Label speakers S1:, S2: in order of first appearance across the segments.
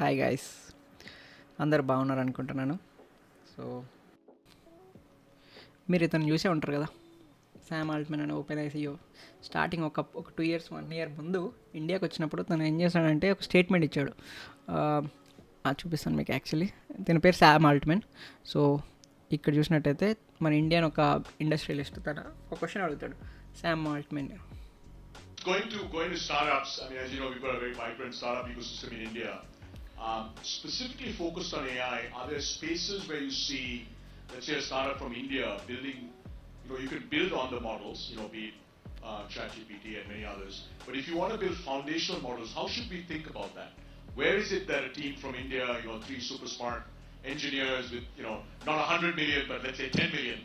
S1: Hi guys అందరు బాగున్నారు అనుకుంటున్నాను. సో మీరు ఇతను చూసే ఉంటారు కదా? శామ్ ఆల్ట్మెన్ అని ఓపెన్ ఐసీఓ స్టార్టింగ్ ఒక ఒక టూ ఇయర్స్ వన్ ఇయర్ ముందు ఇండియాకి వచ్చినప్పుడు తను ఏం చేశాడంటే ఒక స్టేట్మెంట్ ఇచ్చాడు. చూపిస్తాను మీకు యాక్చువల్లీ దీని పేరు శామ్ ఆల్ట్మెన్ సో ఇక్కడ చూసినట్టయితే మన ఇండియన్ ఒక ఇండస్ట్రియలిస్ట్ తన ఒక క్వశ్చన్ అడుగుతాడు. Sam Altman
S2: Going to going to startups. I mean, as you know, we've got a very vibrant startup ecosystem in India. Um, specifically focused on AI, are there spaces where you see, let's say, a startup from India building? You know, you can build on the models. You know, be it uh, ChatGPT and many others. But if you want to build foundational models, how should we think about that? Where is it that a team from India, you know, three super smart engineers with, you know, not 100 million, but let's say 10 million,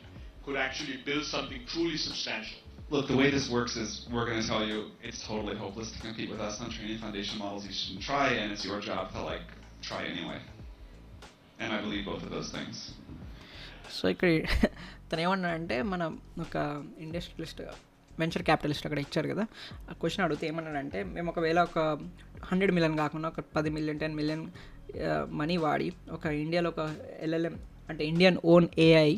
S2: could actually build something truly substantial?
S3: Look, the way this works is we're going to tell you it's totally hopeless to compete with us on training foundation models. You shouldn't try, and it's your job to like try anyway. And I believe both of those things.
S1: So ఇక్కడ తను ఏమన్నా అంటే మన ఒక industrialist venture capitalist అక్కడ ఇచ్చారు కదా ఆ క్వశ్చన్ అడిగితే ఏమన్నాడంటే మేము ఒకవేళ ఒక హండ్రెడ్ మిలియన్ కాకుండా ఒక పది మిలియన్ టెన్ మిలియన్ మనీ వాడి ఒక ఇండియాలో ఒక ఎల్ఎల్ఎం అంటే ఇండియన్ ఓన్ ఏఐ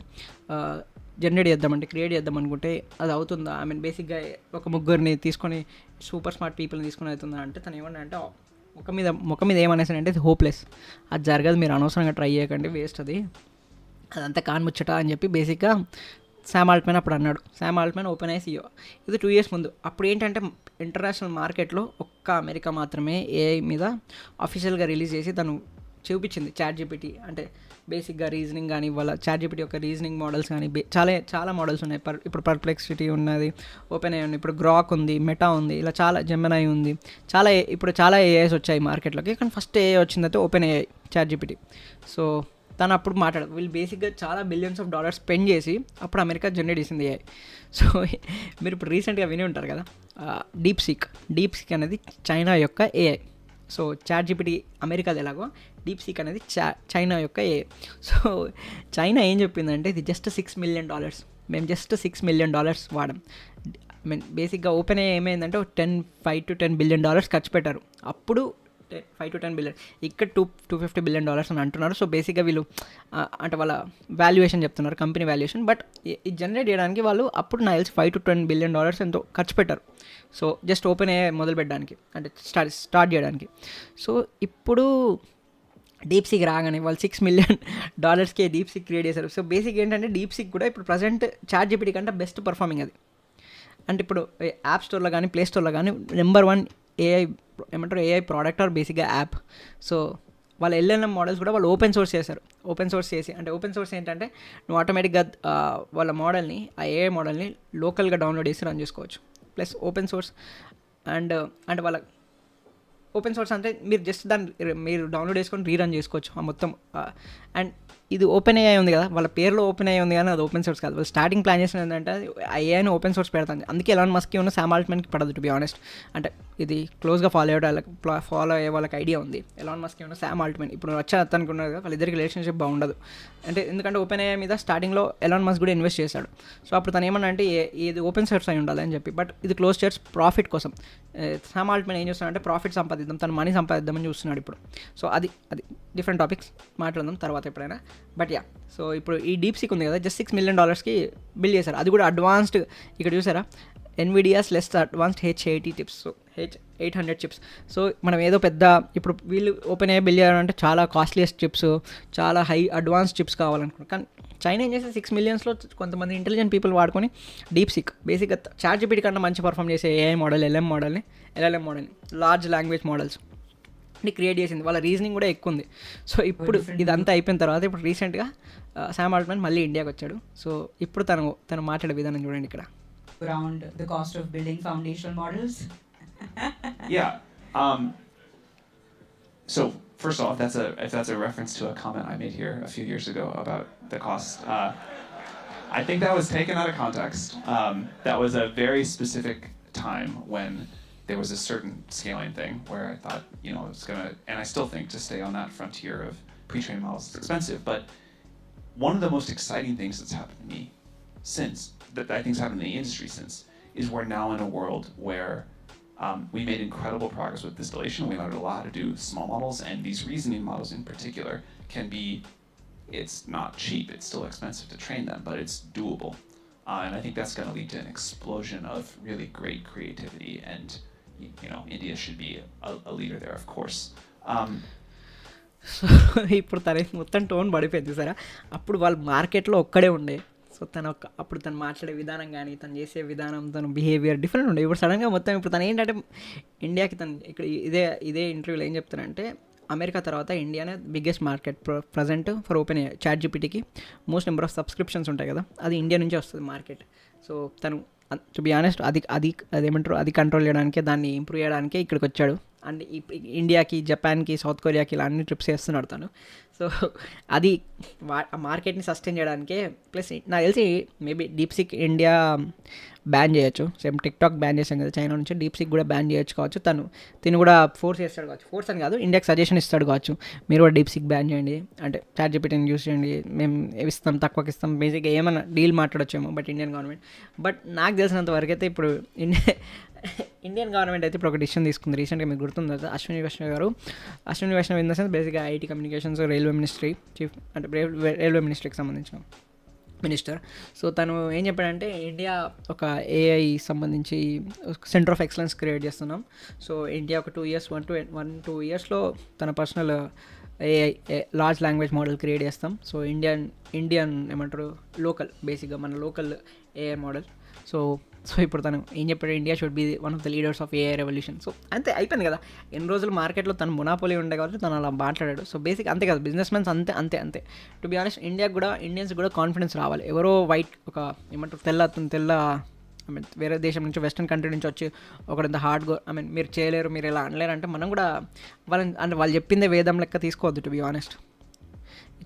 S1: జనరేట్ చేద్దామంటే క్రియేట్ చేద్దాం అనుకుంటే అది అవుతుందా? ఐ మీన్ బేసిక్గా ఒక ముగ్గురిని తీసుకొని సూపర్ స్మార్ట్ పీపుల్ని తీసుకొని అవుతుందా అంటే తను ఏమన్నా అంటే ముఖం మీద ముఖం మీద ఏమనేసానంటే అంటే ఇది హోప్లెస్ అది జరగదు మీరు అనవసరంగా ట్రై చేయకండి వేస్ట్ అది. అదంతా కాన్ముచ్చట అని చెప్పి బేసిక్గా శామ్ ఆల్ట్మెన్ అప్పుడు అన్నాడు. Sam Altman Open AI CEO ఇది టూ ఇయర్స్ ముందు. అప్పుడు ఏంటంటే ఇంటర్నేషనల్ మార్కెట్లో ఒక్క అమెరికా మాత్రమే ఏఐ మీద అఫీషియల్గా రిలీజ్ చేసి తను చూపించింది చాట్ జీపీటీ అంటే బేసిక్గా రీజనింగ్ కానీ వాళ్ళ చాట్ జీపీటీ యొక్క రీజనింగ్ మోడల్స్ కానీ చాలా చాలా మోడల్స్ ఉన్నాయి. పర్ ఇప్పుడు పర్ప్లెక్సిటీ ఉన్నది ఓపెన్ అయ్యి ఉంది ఇప్పుడు గ్రాక్ ఉంది మెటా ఉంది ఇలా చాలా జెమినై ఉంది. చాలా ఇప్పుడు చాలా ఏఐస్ వచ్చాయి మార్కెట్లోకి. కానీ ఫస్ట్ ఏఐ వచ్చిందైతే open AI ChatGPT so తను అప్పుడు మాట్లాడదు వీళ్ళు బేసిక్గా చాలా బిలియన్స్ ఆఫ్ డాలర్స్ స్పెండ్ చేసి అప్పుడు అమెరికా జనరేట్ చేసింది ఏఐ సో మీరు ఇప్పుడు రీసెంట్గా విని ఉంటారు కదా డీప్ సిక్. డీప్ సిక్ అనేది చైనా యొక్క ఏఐ సో చాట్ జీపీటీ అమెరికాది ఎలాగో డీప్ సీక్ అనేది చా చైనా యొక్క ఏ. సో చైనా ఏం చెప్పిందంటే ఇది జస్ట్ సిక్స్ మిలియన్ డాలర్స్ మేము జస్ట్ సిక్స్ మిలియన్ డాలర్స్ వాడాం. ఐ మీన్ బేసిక్గా ఓపెన్ ఏమైందంటే ten five to ten billion dollars ఖర్చు పెట్టారు. అప్పుడు ఫైవ్ టు టెన్ బిలియన్ ఇక్కడ two two fifty billion dollars అని అంటున్నారు. సో బేసిక్గా వీళ్ళు అంటే వాళ్ళ వాల్యుయేషన్ చెప్తున్నారు కంపెనీ వాల్యుయేషన్ బట్ ఇది జనరేట్ చేయడానికి వాళ్ళు అప్పుడు నా తెలిసి five to ten billion dollars ఎంతో ఖర్చు పెట్టారు. సో జస్ట్ ఓపెన్ అయ్యే మొదలు పెట్టడానికి అంటే స్టార్ట్ స్టార్ట్ చేయడానికి. సో ఇప్పుడు డీప్ సిక్ రాగానే వాళ్ళు సిక్స్ మిలియన్ డాలర్స్కి డీప్ సిక్ క్రియేట్ చేశారు. సో బేసిక్ ఏంటంటే డీప్ సిక్ కూడా ఇప్పుడు ప్రజెంట్ చార్జ్ జీపీటీ కంటే బెస్ట్ పర్ఫార్మింగ్ అది. అంటే ఇప్పుడు యాప్ స్టోర్లో కానీ ప్లే స్టోర్లో కానీ నెంబర్ వన్ ఏఐ ఏమంటారు ఏఐ ప్రోడక్ట్ ఆర్ బేసిక్గా యాప్ సో వాళ్ళ ఎల్ఎన్ఎం మోడల్స్ కూడా వాళ్ళు ఓపెన్ సోర్స్ చేశారు. ఓపెన్ సోర్స్ చేసి అంటే ఓపెన్ సోర్స్ ఏంటంటే నువ్వు ఆటోమేటిక్గా వాళ్ళ మోడల్ని ఆ ఏఐ మోడల్ని లోకల్గా డౌన్లోడ్ చేసి రన్ చేసుకోవచ్చు. ప్లస్ ఓపెన్ సోర్స్ అండ్ అంటే వాళ్ళ ఓపెన్ సోర్స్ అంటే మీరు జస్ట్ దాన్ని మీరు డౌన్లోడ్ చేసుకొని రీరన్ చేసుకోవచ్చు. ఆ మొత్తం అండ్ ఇది ఓపెన్ ఏఐ ఉంది కదా వాళ్ళ పేరులో ఓపెన్ ఏఐ ఉంది కానీ అది ఓపెన్ సోర్స్ కాదు. వాళ్ళు స్టార్టింగ్ ప్లాన్ చేసిన ఏంటంటే ఐఏని ఓపెన్ సోర్స్ పెడతాను. అందుకే ఎలాన్ మస్కి ఉన్న శామ్ ఆల్ట్మెన్కి పడదు టు బి ఆనెస్ట్ అంటే ఇది క్లోజ్గా ఫాలో అయ్యే వాళ్ళకి ఫాలో అయ్యే వాళ్ళకి ఐడియా ఉంది. ఎలాన్ మస్కి ఉన్న శామ్ ఆల్ట్మెన్ ఇప్పుడు వచ్చే అతనికి ఉన్నది కదా వాళ్ళిద్దరికి రిలేషన్షిప్ బాగుండదు. అంటే ఎందుకంటే ఓపెన్ ఏఐ మీద స్టార్టింగ్లో ఎలాన్ మస్క్ కూడా ఇన్వెస్ట్ చేశాడు. సో అప్పుడు తను ఏమన్నా అంటే ఇది ఓపెన్ సోర్స్ అయి ఉండాలి అని చెప్పి. బట్ ఇది క్లోజ్ చేర్స్ ప్రాఫిట్ కోసం. శామ్ ఆల్ట్మెన్ ఏం చేస్తున్నాడంటే ప్రాఫిట్ సంపాదిద్దాం తను మనీ సంపాదిద్దామని చూస్తున్నాడు ఇప్పుడు. సో అది అది డిఫరెంట్ టాపిక్స్ మాట్లాడదాం తర్వాత ఎప్పుడైనా. బట్ యా సో ఇప్పుడు ఈ డీప్ సీక్ ఉంది కదా జస్ట్ సిక్స్ మిలియన్ డాలర్స్కి బిల్ చేశారు. అది కూడా అడ్వాన్స్డ్ ఇక్కడ చూసారా? Nvidia's less advanced H eighty chips so H eight hundred chips so మనం ఏదో పెద్ద ఇప్పుడు వీళ్ళు ఓపెన్ అయ్యే బిల్ చేయాలంటే చాలా కాస్ట్లీయెస్ట్ చిప్స్ చాలా హై అడ్వాన్స్ చిప్స్ కావాలనుకున్నాను కానీ చైనా ఏం చేస్తే సిక్స్ మిలియన్స్లో కొంతమంది ఇంటెలిజెంట్ పీపుల్ వాడుకొని డీప్ సిక్ బేసిక్గా చార్జ్ జీపీటీ కన్నా మంచి పర్ఫామ్ చేసే ఏఐ మోడల్ ఎల్ఎం మోడల్ని ఎల్ఎల్ఎం మోడల్ని లార్జ్ లాంగ్వేజ్ మోడల్స్ క్రియేట్ చేసింది వాళ్ళ రీజనింగ్ కూడా ఎక్కువ ఉంది సో ఇప్పుడు ఇదంతా అయిపోయిన తర్వాత ఇప్పుడు రీసెంట్గా శామ్ ఆల్ట్మెన్ మళ్ళీ ఇండియాకి వచ్చాడు సో ఇప్పుడు తను తను మాట్లాడే విధానం చూడండి ఇక్కడ
S4: around the cost of building foundational models?
S5: Yeah. Um, so first off, that's a if that's a reference to a comment I made here a few years ago about the cost. Uh, I think that was taken out of context. Um, that was a very specific time when there was a certain scaling thing where I thought, you know, it's gonna, and I still think to stay on that frontier of pre-trained models is expensive. But one of the most exciting things that's happened to me since that I think's happened in the industry since is we're now in a world where Um, we made incredible progress with distillation. We learned a lot to do small models, and these reasoning models in particular can be. It's not cheap. It's still expensive to train them, but it's doable. Uh, and I think that's going to lead to an explosion of really great creativity. And you know, India should be a, a leader there, of course. Um,
S1: so ఇప్పుడు తన మొత్తం tone పడిపోయింది సరే అప్పుడు వాళ్ళు మార్కెట్లో ఒక్కడే ఉండే. సో తను ఒక అప్పుడు తను మాట్లాడే విధానం కానీ తను చేసే విధానం తన బిహేవియర్ డిఫరెంట్ ఉండే. ఇప్పుడు సడన్గా మొత్తం ఇప్పుడు తను ఏంటంటే ఇండియాకి తను ఇక్కడ ఇదే ఇదే ఇంటర్వ్యూలో ఏం చెప్తానంటే అమెరికా తర్వాత ఇండియానే biggest market present for open chat జీపీటీకి మోస్ట్ నెంబర్ ఆఫ్ సబ్స్క్రిప్షన్స్ ఉంటాయి కదా అది ఇండియా నుంచే వస్తుంది మార్కెట్ సో తను టు బి ఆనెస్ట్ అది అది అదేమంటారు అది కంట్రోల్ చేయడానికే దాన్ని ఇంప్రూవ్ చేయడానికే ఇక్కడికి వచ్చాడు. అండ్ ఇండియాకి జపాన్కి సౌత్ కొరియాకి ఇలా అన్ని ట్రిప్స్ చేస్తున్నాడు తను. సో అది వా ఆ మార్కెట్ని సస్టైన్ చేయడానికే ప్లస్ నాకు తెలిసి మేబీ డీప్సిక్ ఇండియా బ్యాన్ చేయొచ్చు. సేమ్ టిక్టాక్ బ్యాన్ చేసాం కదా చైనా నుంచి డీప్సిక్ కూడా బ్యాన్ చేయొచ్చు కావచ్చు. తను తిను కూడా ఫోర్స్ చేస్తాడు కావచ్చు. ఫోర్స్ అని కాదు ఇండియాకి సజెషన్ ఇస్తాడు కావచ్చు. మీరు కూడా డీప్సిక్ బ్యాన్ చేయండి. అంటే చాట్ జీపీటీని యూస్ చేయండి. మేము ఇస్తాం తక్కువకి ఇస్తాం. బేసిక్గా ఏమైనా డీల్ మాట్లాడొచ్చేమో బట్ ఇండియన్ గవర్నమెంట్. బట్ నాకు తెలిసినంత వరకు అయితే ఇప్పుడు ఇండియా ఇండియన్ గవర్నమెంట్ అయితే ఇప్పుడు ఒక డిసిషన్ తీసుకుంది. రీసెంట్గా మీకు గుర్తుంది? కదా Ashwini Vaishnaw garu. Ashwini Vaishnaw in the sense బేసిక్గా IT communications railway ministry chief అంటే రైల్వే రైల్వే మినిస్ట్రీకి సంబంధించిన మినిస్టర్ సో తను ఏం చెప్పాడంటే ఇండియా ఒక ఏఐ సంబంధించి సెంటర్ ఆఫ్ ఎక్సలెన్స్ క్రియేట్ చేస్తున్నాం. సో ఇండియా ఒక two years one two one two ఇయర్స్లో తన personal AI large language model create చేస్తాం. సో ఇండియన్ ఇండియన్ ఏమంటారు? లోకల్ బేసిక్గా మన local AI model so so ఇప్పుడు తను ఏం చెప్పాడు? India should be one of the leaders of AI revolution so అంతే అయిపోయింది కదా. ఎన్ని రోజులు మార్కెట్లో తను మునాపోలి ఉండే కాబట్టి తను అలా మాట్లాడాడు. సో బేసిక్ అంతే కదా బిజినెస్ మెన్స్ అంతే అంతే అంతే. టు బి ఆనెస్ట్ ఇండియాకి కూడా ఇండియన్స్ కూడా కాన్ఫిడెన్స్ రావాలి. ఎవరో వైట్ ఒక ఏమంటారు తెల్ల తెల్ల ఐ మీన్ వేరే దేశం నుంచి వెస్ట్రన్ కంట్రీ నుంచి వచ్చి ఒకరింత హార్డ్ గో ఐ మీన్ మీరు చేయలేరు మీరు ఇలా అనలేరు అంటే మనం కూడా వాళ్ళని అంటే వాళ్ళు చెప్పిందే వేదం లెక్క తీసుకోవద్దు టు బి ఆనెస్ట్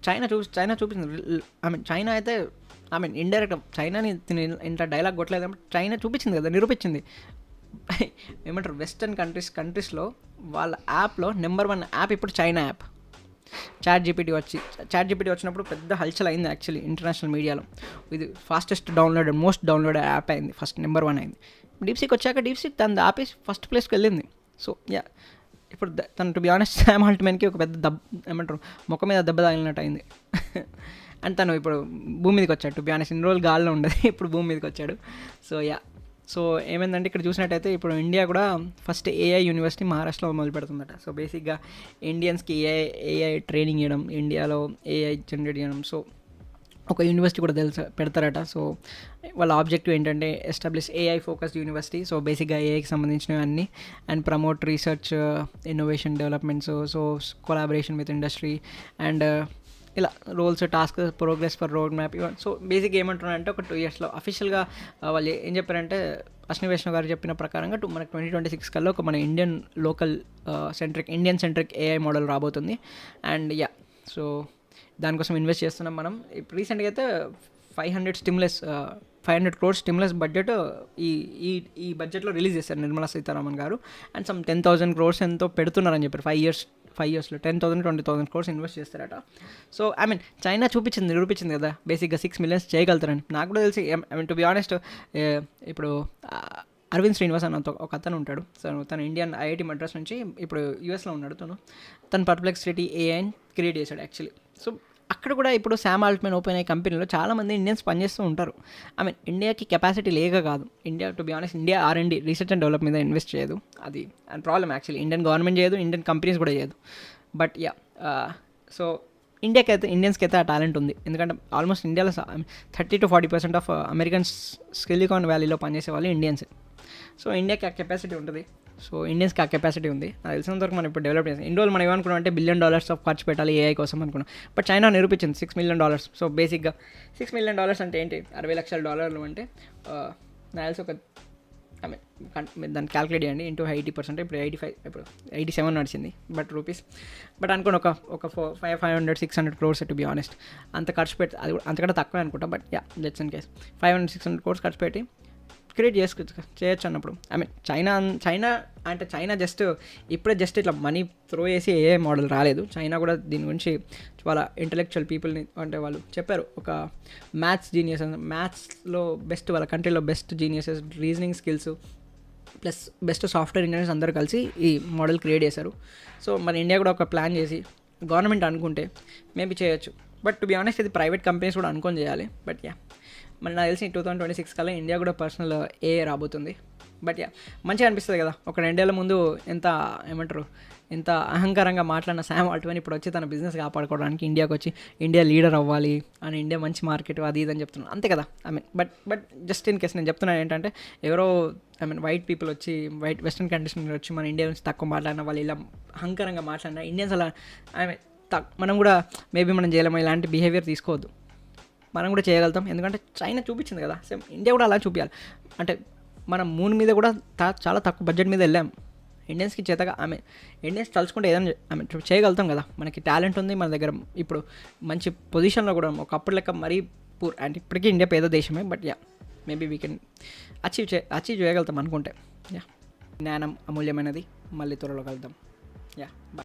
S1: చైనా చూ చైనా చూపించింది. ఐ మీన్ చైనా అయితే ఐ మీన్ ఇండైరెక్ట్ చైనాని ఇంత డైలాగ్ కొట్టలేదు చైనా చూపించింది కదా నిరూపించింది. ఏమంటారు వెస్టర్న్ కంట్రీస్ కంట్రీస్లో వాళ్ళ యాప్లో నెంబర్ వన్ యాప్ ఇప్పుడు చైనా యాప్. చాట్ జీపీటీ వచ్చి చాట్ జీపీటీ వచ్చినప్పుడు పెద్ద హల్చల్ అయింది యాక్చువల్లీ ఇంటర్నేషనల్ మీడియాలో. ఇది fastest downloaded most downloaded app అయింది ఫస్ట్ నెంబర్ వన్ అయింది. డీప్సీకి వచ్చాక డీప్సీ తన ఆపేసి ఫస్ట్ ప్లేస్కి వెళ్ళింది. సో యా ఇప్పుడు తను టు బి ఆనెస్ట్ శామ్ హాల్ట్మెన్కి ఒక పెద్ద దెబ్బ ఏమంటారు ముఖం మీద దెబ్బ తగిలినట్టు అయింది. అండ్ తను ఇప్పుడు భూమి మీదకి వచ్చాడు టు బి ఆనెస్ట్ ఇన్ని రోజులు గాల్లో ఉండదు ఇప్పుడు భూమి మీదకి వచ్చాడు. సో యా సో ఏమైందంటే ఇక్కడ చూసినట్టయితే ఇప్పుడు ఇండియా కూడా ఫస్ట్ ఏఐ యూనివర్సిటీ మహారాష్ట్రలో మొదలు పెడుతుందట. సో బేసిక్గా ఇండియన్స్కి ఏఐ ఏఐ ట్రైనింగ్ చేయడం ఇండియాలో ఏఐ జనరేట్ చేయడం. సో ఒక యూనివర్సిటీ కూడా తెలుసు పెడతారట. సో వాళ్ళ ఆబ్జెక్టివ్ ఏంటంటే establish AI focused university so బేసిక్గా ఏఐకి సంబంధించినవి అన్నీ and promote research innovation developments so collaboration with industry and ఇలా roles task progress for road map ఇవన్నీ సో బేసిక్ ఏమంటున్నారంటే ఒక టూ ఇయర్స్లో అఫీషియల్గా వాళ్ళు ఏం చెప్పారంటే అశ్విని వైష్ణవ్ గారు చెప్పిన ప్రకారంగా టూ మనకి ట్వంటీ ట్వంటీ సిక్స్ కల్లా ఒక మన Indian local centric Indian centric AI model రాబోతుంది. అండ్ యా సో దానికోసం ఇన్వెస్ట్ చేస్తున్నాం మనం. ఇప్పుడు రీసెంట్గా అయితే five hundred స్టిమ్లెస్ five hundred crores స్టిమ్లెస్ budget ఈ ఈ ఈ బడ్జెట్లో రిలీజ్ చేశారు Nirmala Sitharaman garu. And some ten thousand crores ఎంతో పెడుతున్నారని చెప్పారు. ఫైవ్ ఇయర్స్ ఫైవ్ ఇయర్స్లో ten thousand twenty thousand crores invest చేస్తారట. సో ఐ మీన్ చైనా చూపించింది నిరూపించింది కదా బేసిక్గా సిక్స్ మిలియన్స్ చేయగలుగుతారని. నాకు కూడా తెలిసి I mean to be honest ఇప్పుడు అరవింద్ శ్రీనివాస్ అన్న ఒక అతను ఉంటాడు. సో తను ఇండియన్ ఐఐటి మద్రాస్ నుంచి ఇప్పుడు యూఎస్లో ఉన్నాడు తను తను పర్ప్లెక్సిటీ ఏఐని క్రియేట్ చేశాడు యాక్చువల్లీ సో అక్కడ కూడా ఇప్పుడు శామ్ ఆల్ట్మెన్ ఓపెన్ అయ్యే కంపెనీలో చాలామంది ఇండియన్స్ పనిచేస్తూ ఉంటారు. ఐ మీన్ ఇండియాకి కెపాసిటీ లేక కాదు. India to be honest India R and research and develop మీద ఇన్వెస్ట్ చేయదు. అది and problem actually Indian government చేయదు ఇండియన్ కంపెనీస్ కూడా చేయదు. బట్ యా సో ఇండియాకి అయితే ఇండియన్స్కి అయితే ఆ టాలెంట్ ఉంది. ఎందుకంటే ఆల్మోస్ట్ ఇండియాలో thirty to forty percent of Americans Silicon వ్యాలీలో పనిచేసే వాళ్ళు ఇండియన్స్ సో ఇండియాకి ఆ కెపాసిటీ ఉంటుంది. సో ఇండియన్స్కి ఆ కెపాసిటీ ఉంది. నాకు తెలిసినంత వరకు మనం ఇప్పుడు డెవలప్ చేస్తాం ఇన్ని మనం ఏమనుకున్నాం అంటే బిలియన్ డాలర్స్ ఆఫ్ ఖర్చు పెట్టాలి ఏఐ కోసం అనుకున్నాం. బట్ చైనా నిరూపించింది సిక్స్ మిలియన్ డాలర్స్ సో బేసిక్గా సిక్స్ మిలియన్ డాలర్స్ అంటే ఏంటి? అరవై లక్షల డాలర్లు అంటే నాకు తెలిసి ఒక ఐ మీన్ దాన్ని క్యాల్కులేట్ చేయండి. ఇంటూ ఎయిటీ పర్సెంట్ ఇప్పుడు ఎయిటీ ఫైవ్ ఇప్పుడు ఎయిటీ సెవెన్ నడిచింది. బట్ రూపీస్ బట్ అనుకోండి ఒక ఒక four five five hundred six hundred crores to be honest అంత ఖర్చు పెట్టి అది కూడా అంతకంటే తక్కువే అనుకుంటా. But yeah let's in case five hundred six hundred crores ఖర్చు పెట్టి క్రియేట్ చేసుకోవచ్చు చేయొచ్చు అన్నప్పుడు. ఐ మీన్ చైనా చైనా అంటే చైనా జస్ట్ ఇప్పుడే జస్ట్ ఇట్లా మనీ త్రో చేసి ఏ మోడల్ రాలేదు. చైనా కూడా దీని గురించి వాళ్ళ ఇంటలెక్చువల్ పీపుల్ని అంటే వాళ్ళు చెప్పారు. ఒక మ్యాథ్స్ జీనియస్ మ్యాథ్స్లో బెస్ట్ వాళ్ళ కంట్రీలో best geniuses reasoning skills plus best software engineers అందరూ కలిసి ఈ మోడల్ క్రియేట్ చేశారు. సో మన ఇండియా కూడా ఒక ప్లాన్ చేసి గవర్నమెంట్ అనుకుంటే మేబీ చేయొచ్చు. బట్ టు బి ఆనెస్ట్ ఇది ప్రైవేట్ కంపెనీస్ కూడా అనుకొని చేయాలి. బట్ యా మన నాకు తెలిసి టూ థౌసండ్ ట్వంటీ సిక్స్ కల్లా ఇండియా కూడా పర్సనల్ ఏ రాబోతుంది. బట్ యా మంచిగా అనిపిస్తుంది కదా. ఒక రెండేళ్ళ ముందు ఎంత ఏమంటారు ఎంత అహంకారంగా మాట్లాడిన సామ్ ఆల్ట్వన్ ఇప్పుడు వచ్చి తన బిజినెస్ కాపాడుకోవడానికి ఇండియాకి వచ్చి ఇండియా లీడర్ అవ్వాలి అని ఇండియా మంచి మార్కెట్ అది ఇది అని చెప్తున్నాను అంతే కదా. I mean but but just in case నేను చెప్తున్నాను ఏంటంటే ఎవరో ఐ మీన్ వైట్ పీపుల్ వచ్చి వైట్ వెస్ట్రన్ కంట్రీస్ నుంచి వచ్చి మన ఇండియా నుంచి తక్కువ మాట్లాడిన వాళ్ళు ఇలా అహంకారంగా మాట్లాడిన ఇండియన్స్ అలా ఐ మీన్ మనం కూడా మేబీ మనం చేయలేము ఇలాంటి బిహేవియర్ తీసుకోవద్దు. మనం కూడా చేయగలుగుతాం. ఎందుకంటే చైనా చూపించింది కదా. సేమ్ ఇండియా కూడా అలా చూపించాలి. అంటే మనం మూన్ మీద కూడా చాలా తక్కువ బడ్జెట్ మీద వెళ్ళాం. ఇండియన్స్కి చేతగా ఆమె ఇండియన్స్ తలుచుకుంటే ఏదైనా ఆమె చేయగలుగుతాం కదా. మనకి టాలెంట్ ఉంది మన దగ్గర. ఇప్పుడు మంచి పొజిషన్లో కూడా ఒకప్పుడు లెక్క మరీ పూర్ అండ్ ఇప్పటికీ ఇండియా పేద దేశమే but yeah maybe we can achieve చే అచీవ్ చేయగలుగుతాం అనుకుంటే. యా జ్ఞానం అమూల్యమైనది. మళ్ళీ త్వరలో కలుద్దాం. Yeah bye